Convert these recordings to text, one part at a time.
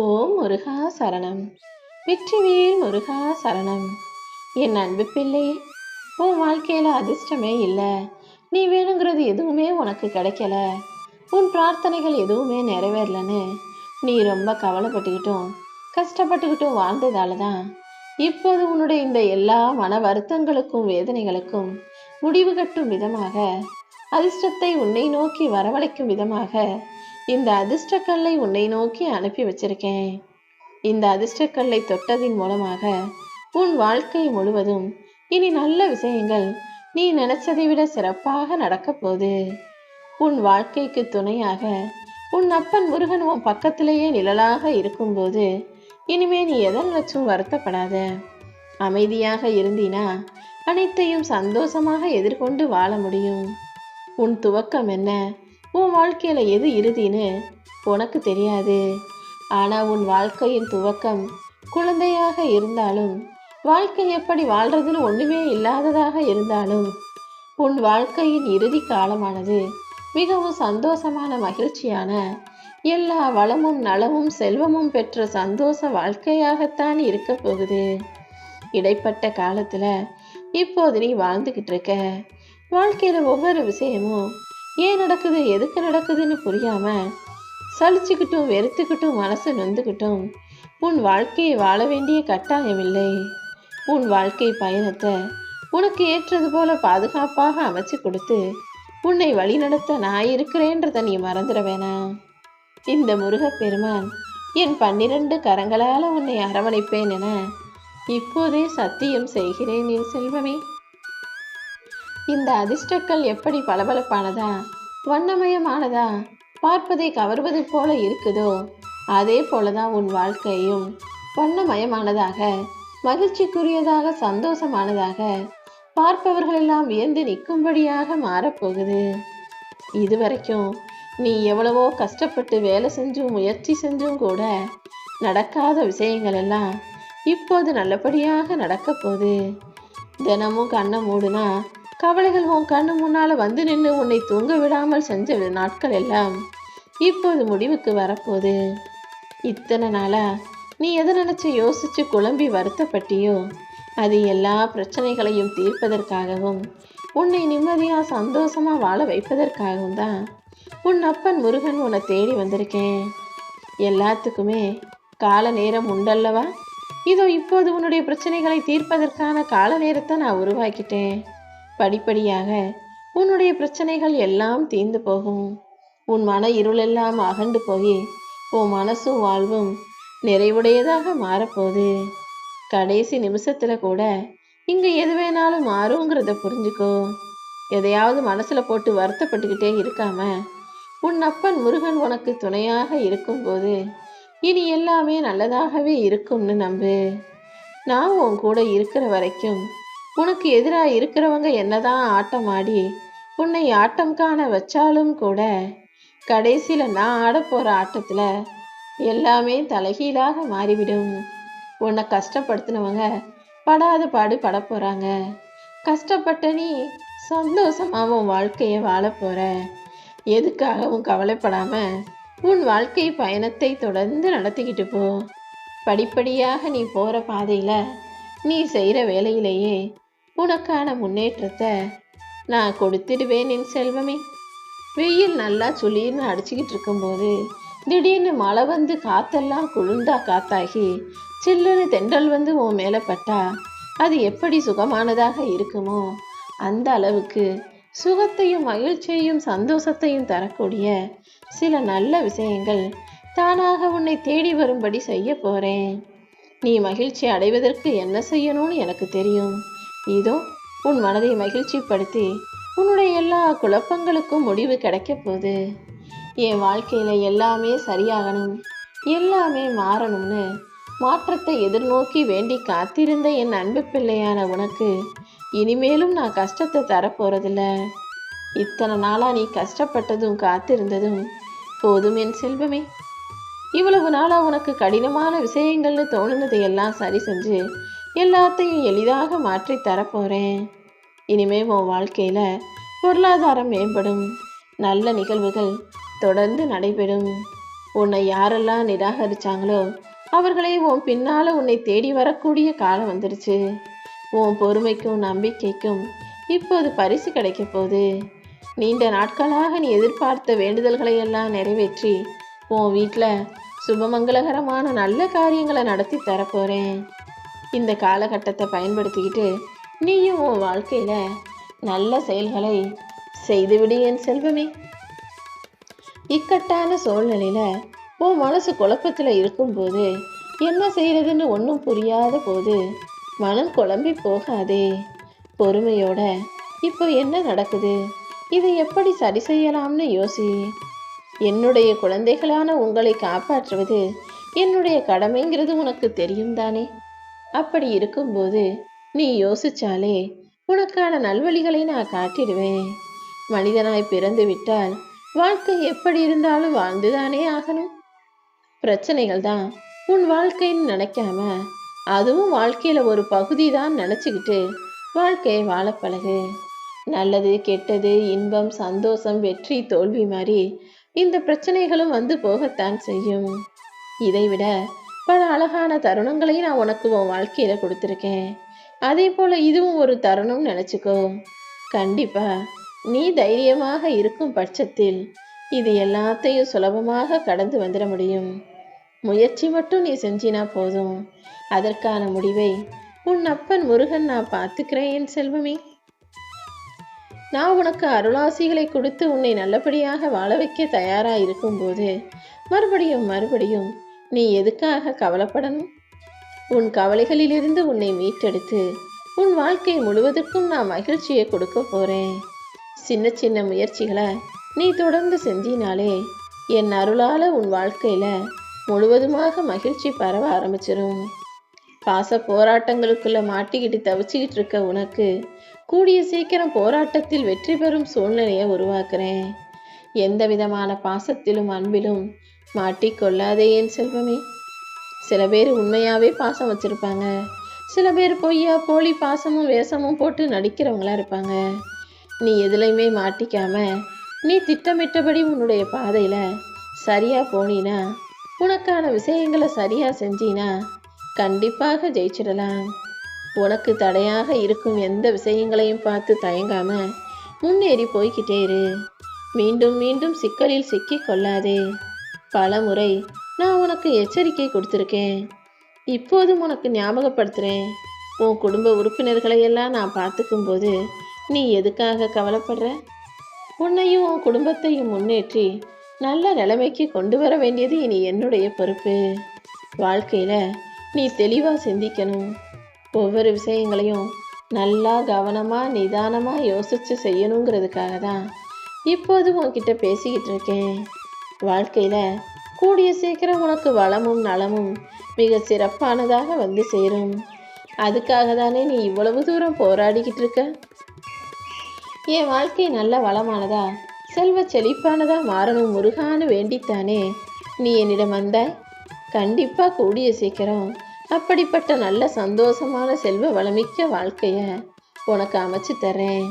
ஓம் முருகா சரணம். வெற்றிவேல் முருகா சரணம். என் அன்பு பிள்ளை உன் வாழ்க்கையில் அதிர்ஷ்டமே இல்லை. நீ வேணுங்கிறது எதுவுமே உனக்கு கிடைக்கல. உன் பிரார்த்தனைகள் எதுவுமே நிறைவேறலன்னு நீ ரொம்ப கவலைப்பட்டுக்கிட்டும் கஷ்டப்பட்டுக்கிட்டும் வாழ்ந்ததால தான் இப்போது உன்னுடைய இந்த எல்லா மன வருத்தங்களுக்கும் வேதனைகளுக்கும் முடிவு கட்டும் விதமாக அதிர்ஷ்டத்தை உன்னை நோக்கி வரவழைக்கும் விதமாக இந்த அதிர்ஷ்டக்கல்லை உன்னை நோக்கி அனுப்பி வச்சிருக்கேன். இந்த அதிர்ஷ்டக்கல்லை தொட்டதின் மூலமாக உன் வாழ்க்கை முழுவதும் இனி நல்ல விஷயங்கள் நீ நினைச்சதை விட சிறப்பாக நடக்கப் போகுது. உன் வாழ்க்கைக்கு துணையாக உன் அப்பன் முருகன் உன் பக்கத்திலேயே நிழலாக இருக்கும்போது இனிமே நீ எதை நினைச்சும் வருத்தப்படாத. அமைதியாக இருந்தினா அனைத்தையும் சந்தோஷமாக எதிர்கொண்டு வாழ முடியும். உன் துவக்கம் என்ன? உன் வாழ்க்கையில் எது இறுதின்னு உனக்கு தெரியாது. ஆனால் உன் வாழ்க்கையின் துவக்கம் குழந்தையாக இருந்தாலும் வாழ்க்கை எப்படி வாழ்றதுன்னு ஒன்றுமே இல்லாததாக இருந்தாலும் உன் வாழ்க்கையின் இறுதி காலமானது மிகவும் சந்தோஷமான மகிழ்ச்சியான எல்லா வளமும் நலமும் செல்வமும் பெற்ற சந்தோஷ வாழ்க்கையாகத்தான் இருக்க போகுது. இடைப்பட்ட காலத்தில் இப்போது நீ வாழ்ந்துக்கிட்டு இருக்க. வாழ்க்கையில் ஒவ்வொரு விஷயமும் ஏன் நடக்குது எதுக்கு நடக்குதுன்னு புரியாம சலிச்சுக்கிட்டும் வெறுத்துக்கிட்டும் மனசு நொந்துக்கிட்டும் உன் வாழ்க்கையை வாழ வேண்டிய கட்டாயமில்லை உன் வாழ்க்கை பயணத்தை உனக்கு ஏற்றது போல பாதுகாப்பாக அமைச்சு கொடுத்து உன்னை வழிநடத்த நான் இருக்கிறேன்றதை நீ மறந்துட வேணாம். இந்த முருகப்பெருமான் என் பன்னிரண்டு கரங்களால உன்னை அரவணைப்பேன் என இப்போதே சத்தியம் செய்கிறேன் என் செல்வமே. இந்த அதிர்ஷ்டக்கள் எப்படி பளபளப்பானதா? வண்ணமயமானதா? பார்ப்பதை கவர்வது போல இருக்குதோ? அதே போலதான் உன் வாழ்க்கையும். வண்ணமயமானதாக மகிழ்ச்சிக்குரியதாக சந்தோஷமானதாக பார்ப்பவர்கள் எல்லாம் வியந்து நிற்கும்படியாக மாறப்போகுது. இதுவரைக்கும் நீ எவ்வளவோ கஷ்டப்பட்டு வேலை செஞ்சும் முயற்சி செஞ்சும் கூட நடக்காத விஷயங்கள் எல்லாம் இப்போது நல்லபடியாக நடக்க போகுது. தினமும் கண்ணை மூடுனா கவலைகள் உன் கண்ணு முன்னால் வந்து நின்று உன்னை தூங்க விடாமல் செஞ்ச நாட்கள் எல்லாம். இப்போது முடிவுக்கு வரப்போகுது. இத்தனை நாளா நீ எதை நினச்சி யோசிச்சு குழம்பி வருத்தப்பட்டியோ? அது எல்லா பிரச்சனைகளையும் தீர்ப்பதற்காகவும் உன்னை நிம்மதியாக சந்தோஷமாக வாழ வைப்பதற்காகவும் தான். உன் அப்பன் முருகன் உன்னை தேடி வந்திருக்கேன். எல்லாத்துக்குமே கால நேரம் உண்டல்லவா? இதோ இப்போது உன்னுடைய பிரச்சனைகளை தீர்ப்பதற்கான கால நேரத்தை நான் உருவாக்கிட்டேன். படிப்படியாக உன்னுடைய பிரச்சனைகள் எல்லாம் தீர்ந்து போகும். உன் மன இருளெல்லாம் அகண்டு போய் உன் மனசும் வாழ்வும் நிறைவுடையதாக மாறப்போகுது. கடைசி நிமிஷத்தில் கூட இங்கே எது வேணாலும் மாறுங்கிறத புரிஞ்சுக்கோ. எதையாவது மனசில் போட்டு வருத்தப்பட்டுக்கிட்டே இருக்காம உன் அப்பன் முருகன் உனக்கு துணையாக இருக்கும்போது இனி எல்லாமே நல்லதாகவே இருக்கும்னு நம்பு. நான் உன் கூட இருக்கிற வரைக்கும் உனக்கு எதிராக இருக்கிறவங்க என்னதான் ஆட்டம் ஆடி உன்னை ஆட்டம் காண வச்சாலும் கூட கடைசியில் நான் ஆடப் போகிற ஆட்டத்தில் எல்லாமே தலைகீழாக மாறிவிடும். உன்னை கஷ்டப்படுத்தினவங்க படாத பாடு பட போகிறாங்க கஷ்டப்பட்ட நீ சந்தோஷமாகவும் வாழ்க்கையை வாழ போகிற எதுக்காகவும் கவலைப்படாமல் உன் வாழ்க்கை பயணத்தை தொடர்ந்து நடத்திக்கிட்டு போ. படிப்படியாக நீ போகிற பாதையில் நீ செய்கிற வேலையிலேயே உனக்கான முன்னேற்றத்தை நான் கொடுத்துடுவேன் என் செல்வமே. வெயில் நல்லா சுளின்னு அடிச்சுக்கிட்டு இருக்கும்போது திடீர்னு மழை வந்து காத்தெல்லாம் குளிர்ந்தா காத்தாகி சில்லுன்னு தென்றல் வந்து உன் மேலே பட்டா அது எப்படி சுகமானதாக இருக்குமோ அந்த அளவுக்கு சுகத்தையும் மகிழ்ச்சியையும் சந்தோஷத்தையும் தரக்கூடிய சில நல்ல விஷயங்கள் தானாக உன்னை தேடி வரும்படி செய்ய போகிறேன் நீ மகிழ்ச்சி அடைவதற்கு என்ன செய்யணும்னு எனக்கு தெரியும். இதோ உன் மனதை மகிழ்ச்சிப்படுத்தி உன்னுடைய எல்லா குழப்பங்களுக்கும் முடிவு கிடைக்க போகுது. என் வாழ்க்கையில எல்லாமே சரியாகணும் எல்லாமே மாறணும்னு மாற்றத்தை எதிர்நோக்கி வேண்டி காத்திருந்த என் அன்பு பிள்ளையான உனக்கு இனிமேலும் நான் கஷ்டத்தை தரப்போறதில்ல. இத்தனை நாளா நீ கஷ்டப்பட்டதும் காத்திருந்ததும் போதும் என் செல்வமே. இவ்வளவு நாளா உனக்கு கடினமான விஷயங்கள்னு தோணுனதை எல்லாம் சரி செஞ்சு எல்லாத்தையும் எளிதாக மாற்றி தரப்போகிறேன் இனிமே உன் வாழ்க்கையில் பொருளாதாரம் மேம்படும். நல்ல நிகழ்வுகள் தொடர்ந்து நடைபெறும். உன்னை யாரெல்லாம் நிராகரிச்சாங்களோ அவர்களே உன் பின்னால் உன்னை தேடி வரக்கூடிய காலம் வந்துருச்சு. உன் பொறுமைக்கும் நம்பிக்கைக்கும் இப்போது பரிசு கிடைக்க போகுது. நீண்ட நாட்களாக நீ எதிர்பார்த்த வேண்டுதல்களை எல்லாம் நிறைவேற்றி உன் வீட்டில் சுபமங்களகரமான நல்ல காரியங்களை நடத்தி தரப்போகிறேன் இந்த காலகட்டத்தை பயன்படுத்திக்கிட்டு நீயும் உன் வாழ்க்கையில் நல்ல செயல்களை செய்துவிடு என் செல்வமே. இக்கட்டான சூழ்நிலையில் உன் மனசு குழப்பத்தில் இருக்கும்போது என்ன செய்யறதுன்னு ஒன்றும் புரியாத போது மனம் குழம்பி போகாதே. பொறுமையோட இப்போ என்ன நடக்குது? இதை எப்படி சரி செய்யலாம்னு யோசி. என்னுடைய குழந்தைகளான உங்களை காப்பாற்றுவது என்னுடைய கடமைங்கிறது உனக்கு தெரியும் தானே. அப்படி இருக்கும்போது நீ யோசிச்சாலே உனக்கான நல்வழிகளை நான் காட்டிடுவேன். மனிதனாய் பிறந்து விட்டால் வாழ்க்கை எப்படி இருந்தாலும் வாழ்ந்துதானே ஆகணும். பிரச்சனைகள் தான் உன் வாழ்க்கைன்னு நினைக்காம அதுவும் வாழ்க்கையில ஒரு பகுதி தான் நினச்சிக்கிட்டு வாழ்க்கையை வாழ பழகு. நல்லது கெட்டது இன்பம் சந்தோஷம் வெற்றி தோல்வி மாதிரி இந்த பிரச்சனைகளும் வந்து போகத்தான் செய்யும். இதைவிட பல அழகான தருணங்களை நான் உனக்கு உன் வாழ்க்கையில கொடுத்துருக்கேன். அதே போல இதுவும் ஒரு தருணம் நினச்சிக்கோ. கண்டிப்பா நீ தைரியமாக இருக்கும் பட்சத்தில் இது எல்லாத்தையும் சுலபமாக கடந்து வந்துட முடியும். முயற்சி மட்டும் நீ செஞ்சினா போதும். அதற்கான முடிவை உன் அப்பன் முருகன் நான் பார்த்துக்கிறேன் என் செல்வமே. நான் உனக்கு அருளாசிகளை கொடுத்து உன்னை நல்லபடியாக வாழ வைக்க தயாராக இருக்கும்போது மறுபடியும் மறுபடியும் நீ எதுக்காக கவலைப்படணும்? உன் கவலைகளிலிருந்து உன்னை மீட்டெடுத்து உன் வாழ்க்கை முழுவதற்கும் நான் மகிழ்ச்சியை கொடுக்க போறேன். சின்ன சின்ன முயற்சிகளை நீ தொடர்ந்து செஞ்சினாலே என் அருளால உன் வாழ்க்கையில முழுவதுமாக மகிழ்ச்சி பரவ ஆரம்பிச்சிரும். பாச போராட்டங்களுக்குள்ள மாட்டிக்கிட்டு தவிச்சுக்கிட்டு இருக்க உனக்கு கூடிய சீக்கிரம் போராட்டத்தில் வெற்றி பெறும் சூழ்நிலையை உருவாக்குறேன். எந்த விதமான பாசத்திலும் அன்பிலும் மாட்டிக்கொள்ளாதே என் செல்வமே. சில பேர் உண்மையாவே பாசம் வச்சிருப்பாங்க. சில பேர் பொய்யா போலி பாசமும் வேஷமும் போட்டு நடிக்கிறவங்களா இருப்பாங்க. நீ எதுலையுமே மாட்டிக்காம நீ திட்டமிட்டபடி உன்னுடைய பாதையில சரியா போனீனா உனக்கான விஷயங்களை சரியா செஞ்சீனா கண்டிப்பாக ஜெயிச்சிடலாம். உனக்கு தடையாக இருக்கும் எந்த விஷயங்களையும் பார்த்து தயங்காம முன்னேறி போய்கிட்டே இரு. மீண்டும் மீண்டும் சிக்கலில் சிக்கிக் கொள்ளாதே. பல முறை நான் உனக்கு எச்சரிக்கை கொடுத்துருக்கேன். இப்போதும் உனக்கு ஞாபகப்படுத்துகிறேன் உன் குடும்ப உறுப்பினர்களை எல்லாம் நான் பார்த்துக்கும்போது நீ எதுக்காக கவலைப்படுற? உன்னையும் உன் குடும்பத்தையும் முன்னேற்றி நல்ல நிலைமைக்கு கொண்டு வர வேண்டியது இனி என்னுடைய பொறுப்பு. வாழ்க்கையில் நீ தெளிவாக சிந்திக்கணும். ஒவ்வொரு விஷயங்களையும் நல்லா கவனமாக நிதானமாக யோசித்து செய்யணுங்கிறதுக்காக தான் இப்போது உன்கிட்ட பேசிக்கிட்டு இருக்கேன். வாழ்க்கையில் கூடிய சீக்கிரம் உனக்கு வளமும் நலமும் மிக சிறப்பானதாக வந்து சேரும். அதுக்காக தானே நீ இவ்வளவு தூரம் போராடிக்கிட்டு இருக்க? என் வாழ்க்கை நல்ல வளமானதா? செல்வ செழிப்பானதா மாறணும் முருகான்னு வேண்டித்தானே? நீ என்னிடம் வந்தாய்? கண்டிப்பாக கூடிய சீக்கிரம். அப்படிப்பட்ட நல்ல சந்தோஷமான செல்வ வளமிக்க வாழ்க்கையை உனக்கு அமைச்சு தரேன்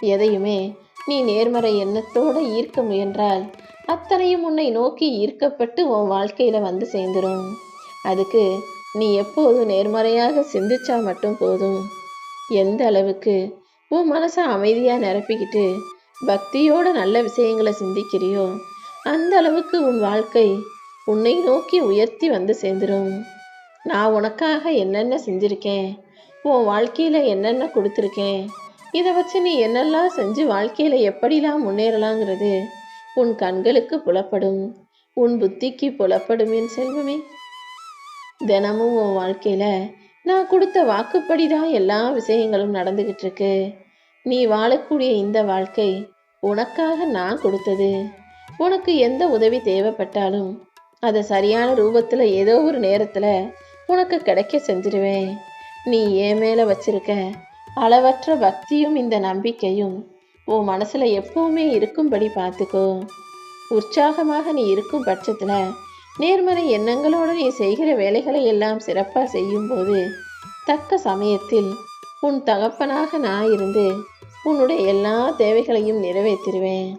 எதையுமே நீ நேர்மறை எண்ணத்தோடு ஈர்க்க முயன்றால் அத்தனையும் உன்னை நோக்கி ஈர்க்கப்பட்டு உன் வாழ்க்கையில வந்து சேர்ந்துரும். அதுக்கு நீ எப்போதும் நேர்மறையாக சிந்திச்சா மட்டும் போதும். எந்த அளவுக்கு உன் மனசை அமைதியா நிரப்பிக்கிட்டு பக்தியோட நல்ல விஷயங்களை சிந்திக்கிறியோ அந்த அளவுக்கு உன் வாழ்க்கை உன்னை நோக்கி உயர்த்தி வந்து சேர்ந்துரும். நான் உனக்காக என்னென்ன செஞ்சிருக்கேன்? உன் வாழ்க்கையில என்னென்ன கொடுத்துருக்கேன்? இதை வச்சு நீ என்னெல்லாம் செஞ்சு வாழ்க்கையில எப்படிலாம் முன்னேறலாங்கிறது உன் கண்களுக்கு புலப்படும் உன் புத்திக்கு புலப்படும் என் செல்வமே. தினமும் உன் வாழ்க்கையில நான் கொடுத்த வாக்குப்படி தான் எல்லா விஷயங்களும் நடந்துகிட்டு இருக்கு நீ வாழக்கூடிய இந்த வாழ்க்கை உனக்காக நான் கொடுத்தது. உனக்கு எந்த உதவி தேவைப்பட்டாலும் அதை சரியான ரூபத்துல ஏதோ ஒரு நேரத்துல உனக்கு கிடைக்க செஞ்சிருவேன். நீ ஏன் மேல வச்சிருக்க அளவற்ற பக்தியும் இந்த நம்பிக்கையும் உன் மனசில் எப்பவுமே இருக்கும்படி பார்த்துக்கோ. உற்சாகமாக நீ இருக்கும் பட்சத்தில் நேர்மறை எண்ணங்களோடு நீ செய்கிற வேலைகளை எல்லாம் சிறப்பாக செய்யும்போது தக்க சமயத்தில் உன் தகப்பனாக நான் இருந்து உன்னுடைய எல்லா தேவைகளையும் நிறைவேற்றிடுவேன்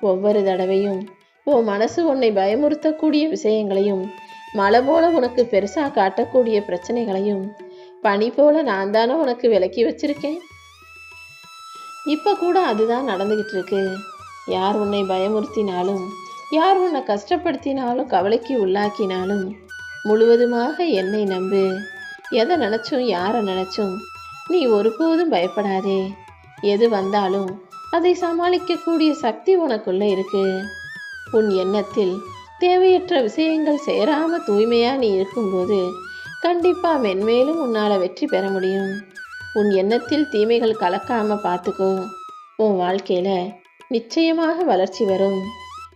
ஒவ்வொரு தடவையும் உன் மனசு உன்னை பயமுறுத்தக்கூடிய விஷயங்களையும் மலை போல உனக்கு பெருசாக காட்டக்கூடிய பிரச்சனைகளையும் பனி போல நான் தானே உனக்கு விலக்கி வச்சிருக்கேன்? இப்போ கூட அதுதான் நடந்துக்கிட்டு இருக்கு யார் உன்னை பயமுறுத்தினாலும் யார் உன்னை கஷ்டப்படுத்தினாலும் கவலைக்கு உள்ளாக்கினாலும் முழுவதுமாக என்னை நம்பு. எதை நினச்சும் யாரை நினச்சும் நீ ஒருபோதும் பயப்படாதே. எது வந்தாலும் அதை சமாளிக்கக்கூடிய சக்தி உனக்குள்ளே இருக்கு. உன் எண்ணத்தில் தேவையற்ற விஷயங்கள் சேராம தூய்மையாக நீ இருக்கும்போது கண்டிப்பாக மென்மேலும் உன்னால் வெற்றி பெற முடியும். உன் எண்ணத்தில் தீமைகள் கலக்காம பார்த்துக்கோ உன் வாழ்க்கையில நிச்சயமாக வளர்ச்சி வரும்.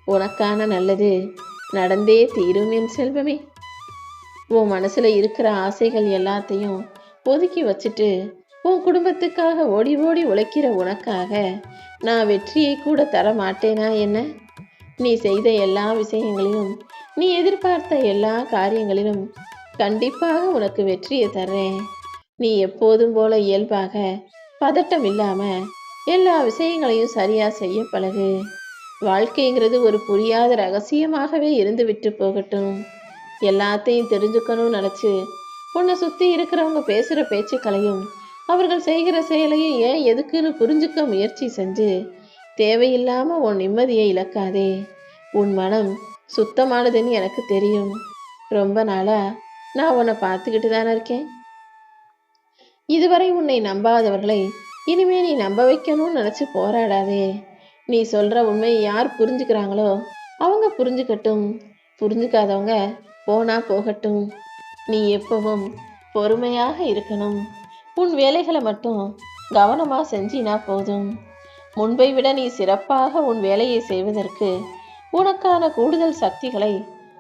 உனக்கான நல்லது நடந்தே தீரும் என் செல்வமே. உன் மனசுல இருக்கிற ஆசைகள் எல்லாத்தையும் ஒதுக்கி வச்சுட்டு உன் குடும்பத்துக்காக ஓடி ஓடி உழைக்கிற உனக்காக நான் வெற்றியை கூட தர மாட்டேனா என்ன? நீ செய்த எல்லா விஷயங்களிலும் நீ எதிர்பார்த்த எல்லா காரியங்களிலும் கண்டிப்பாக உனக்கு வெற்றியை தர்றேன். நீ எப்போதும் போல இயல்பாக பதட்டம் இல்லாம எல்லா விஷயங்களையும் சரியா செய்ய பழகு. வாழ்க்கைங்கிறது ஒரு புரியாத ரகசியமாகவே இருந்து விட்டு போகட்டும். எல்லாத்தையும் தெரிஞ்சுக்கணும்னு நினச்சி உன்னை சுற்றி இருக்கிறவங்க பேசுகிற பேச்சுக்களையும் அவர்கள் செய்கிற செயலையும் ஏன் எதுக்குன்னு புரிஞ்சுக்க முயற்சி செஞ்சு தேவையில்லாம உன் நிம்மதியை இழக்காதே. உன் மனம் சுத்தமானதுன்னு எனக்கு தெரியும். ரொம்ப நாளா நான் உன்னை பார்த்துக்கிட்டு தானே இருக்கேன். இதுவரை உன்னை நம்பாதவர்களை இனிமே நீ நம்ப வைக்கணும்னு நினைச்சு போராடாதே. நீ சொல்ற உண்மையை யார் புரிஞ்சுக்கிறாங்களோ அவங்க புரிஞ்சுக்கட்டும். புரிஞ்சுக்காதவங்க போனா போகட்டும். நீ எப்பவும் பொறுமையாக இருக்கணும். உன் வேலைகளை மட்டும் கவனமா செஞ்சினா போதும். முன்பை விட நீ சிறப்பாக உன் வேலையை செய்வதற்கு உனக்கான கூடுதல் சக்திகளை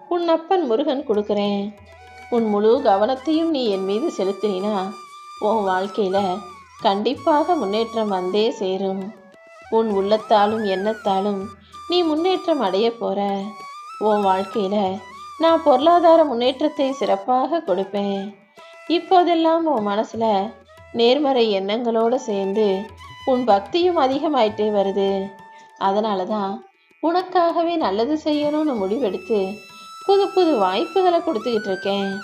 உன் அப்பன் முருகன் கொடுக்கிறேன். உன் முழு கவனத்தையும் நீ என் மீது செலுத்தினா உன் வாழ்க்கையில் கண்டிப்பாக முன்னேற்றம் வந்தே சேரும். உன் உள்ளத்தாலும் எண்ணத்தாலும் நீ முன்னேற்றம் அடைய போற. உன் வாழ்க்கையில் நான் பொருளாதார முன்னேற்றத்தை சிறப்பாக கொடுப்பேன். இப்போதெல்லாம் உன் மனசில் நேர்மறை எண்ணங்களோடு சேர்ந்து உன் பக்தியும் அதிகமாயிட்டே வருது. அதனால தான் உனக்காகவே நல்லது செய்யணும்னு முடிவெடுத்து புது புது வாய்ப்புகளை கொடுத்துக்கிட்டு இருக்கேன்.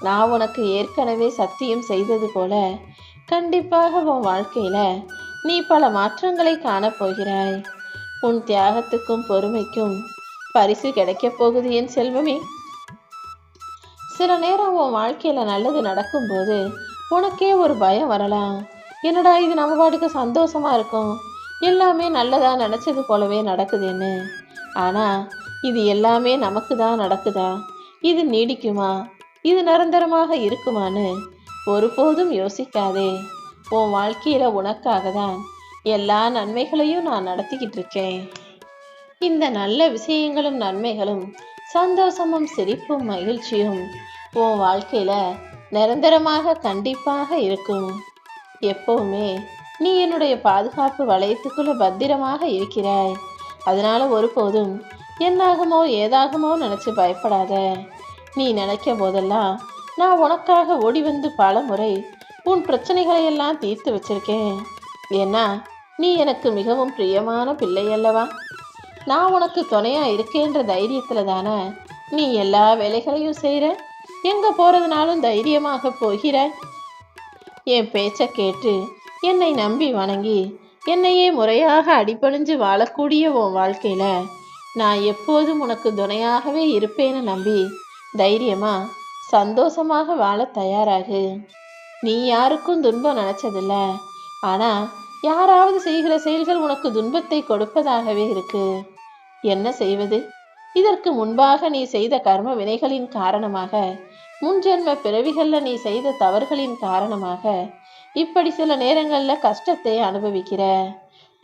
நான் உனக்கு ஏற்கனவே சத்தியம் செய்தது போல கண்டிப்பாக உன் வாழ்க்கையில நீ பல மாற்றங்களை காணப் போகிறாய். உன் தியாகத்துக்கும் பொறுமைக்கும் பரிசு கிடைக்கப் போகுது என் செல்வமே. சில நேரம் உன் வாழ்க்கையில நல்லது நடக்கும்போது உனக்கே ஒரு பயம் வரலாம். என்னடா இது நம்ம பாட்டுக்கு சந்தோஷமா இருக்கும். எல்லாமே நல்லதா நினைச்சது போலவே நடக்குதுன்னு. ஆனா இது எல்லாமே நமக்கு தான் நடக்குதா? இது நீடிக்குமா? இது நிரந்தரமாக இருக்குமான்னு ஒருபோதும் யோசிக்காதே. உன் வாழ்க்கையில உனக்காக தான் எல்லா நன்மைகளையும் நான் நடத்திக்கிட்டு இருக்கேன். இந்த நல்ல விஷயங்களும் நன்மைகளும் சந்தோஷமும் சிரிப்பும் மகிழ்ச்சியும் உன் வாழ்க்கையில நிரந்தரமாக கண்டிப்பாக இருக்கும். எப்பவுமே நீ என்னுடைய பாதுகாப்பு வளையத்துக்குள்ள பத்திரமாக இருக்கிறாய். அதனால ஒருபோதும் என்னாகுமோ ஏதாகுமோ நினைச்சு பயப்படாத. நீ நினைக்க போதெல்லாம் நான் உனக்காக ஓடி வந்து பல முறை உன் பிரச்சனைகளையெல்லாம் தீர்த்து வச்சிருக்கேன். ஏன்னா நீ எனக்கு மிகவும் பிரியமான பிள்ளை அல்லவா நான் உனக்கு துணையாக இருக்கேன்ற தைரியத்தில் தானே நீ எல்லா வேலைகளையும் செய்கிற எங்கே போகிறதுனாலும் தைரியமாக போகிற? என் பேச்சை கேட்டு என்னை நம்பி வணங்கி என்னையே முறையாக அடிபணிஞ்சு வாழக்கூடிய உன் வாழ்க்கையில் நான் எப்போதும் உனக்கு துணையாகவே இருப்பேன்னு நம்பி தைரியமா சந்தோஷமாக வாழ தயாராகு. நீ யாருக்கும் துன்பம் நினைச்சதில்ல. ஆனா யாராவது செய்கிற செயல்கள் உனக்கு துன்பத்தை கொடுப்பதாகவே இருக்கு. என்ன செய்வது? இதற்கு முன்பாக நீ செய்த கர்ம வினைகளின் காரணமாக முன்ஜென்ம பிறவிகள்ல நீ செய்த தவறுகளின் காரணமாக இப்படி சில நேரங்கள்ல கஷ்டத்தை அனுபவிக்கிற.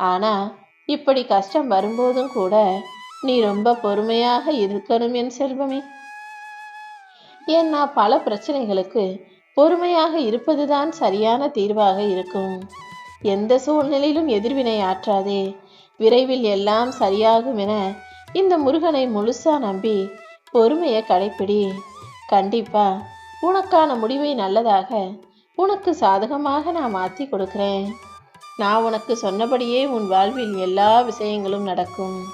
ஆனா இப்படி கஷ்டம் வரும்போதும் கூட நீ ரொம்ப பொறுமையாக இருக்கணும் என் செல்வமே. ஏன்னா பல பிரச்சனைகளுக்கு பொறுமையாக இருப்பதுதான் சரியான தீர்வாக இருக்கும். எந்த சூழ்நிலையிலும் எதிர்வினை ஆற்றாதே. விரைவில் எல்லாம் சரியாகும் என இந்த முருகனை முழுசா நம்பி பொறுமையை கடைப்பிடி. கண்டிப்பா உனக்கான முடிவை நல்லதாக உனக்கு சாதகமாக நான் மாற்றி கொடுக்கிறேன். நான் உனக்கு சொன்னபடியே உன் வாழ்வில் எல்லா விஷயங்களும் நடக்கும்.